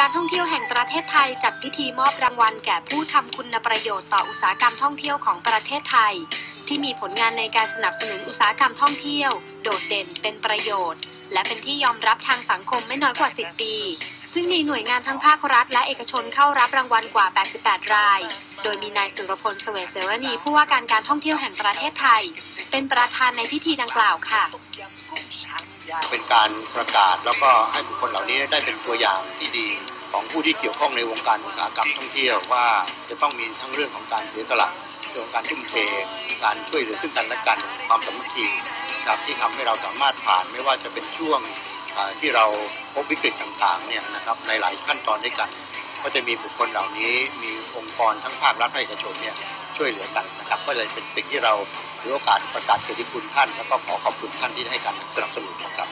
การท่องเที่ยวแห่งประเทศไทยจัดพิธีมอบรางวัลแก่ผู้ทำคุณประโยชน์ต่ออุตสาหกรรมท่องเที่ยวของประเทศไทย ที่มีผลงานในการสนับสนุนอุตสาหกรรมท่องเที่ยว โดดเด่นเป็นประโยชน์ และเป็นที่ยอมรับทางสังคมไม่น้อยกว่า 10 ปี ซึ่งมีหน่วยงานทั้งภาครัฐ และเอกชนเข้ารับรางวัลกว่า 88 ราย โดยมีนายสุรพลเสวตเสรณีผู้ว่าการการท่องเที่ยวแห่งประเทศไทย เป็นประธานในพิธีดังกล่าวค่ะเป็นการประกาศแล้วก็ให้บุคคลเหล่านี้ได้เป็นตัวอย่างที่ดี ผู้ที่เกี่ยวข้องในวงการอุตสาหกรรมท่องเที่ยวว่าจะต้องมีทั้งเรื่องของการเสียสละเรื่องการทุ่มเทการช่วยเหลือซึ่งกันและกันความสามัคคีครับที่ทำให้เราสามารถผ่านไม่ว่าจะเป็นช่วงที่เราพบวิกฤตต่างๆเนี่ยนะครับในหลายขั้นตอนด้วยกัน ก็จะมีบุคคลเหล่านี้มีองค์กรทั้งภาครัฐและเอกชนเนี่ยช่วยเหลือกันนะครับ ก็เลยเป็นสิ่งที่เราถือโอกาสประกาศเกียรติคุณท่าน แล้วก็ขอขอบคุณท่านที่ให้การสนับสนุนนะครับ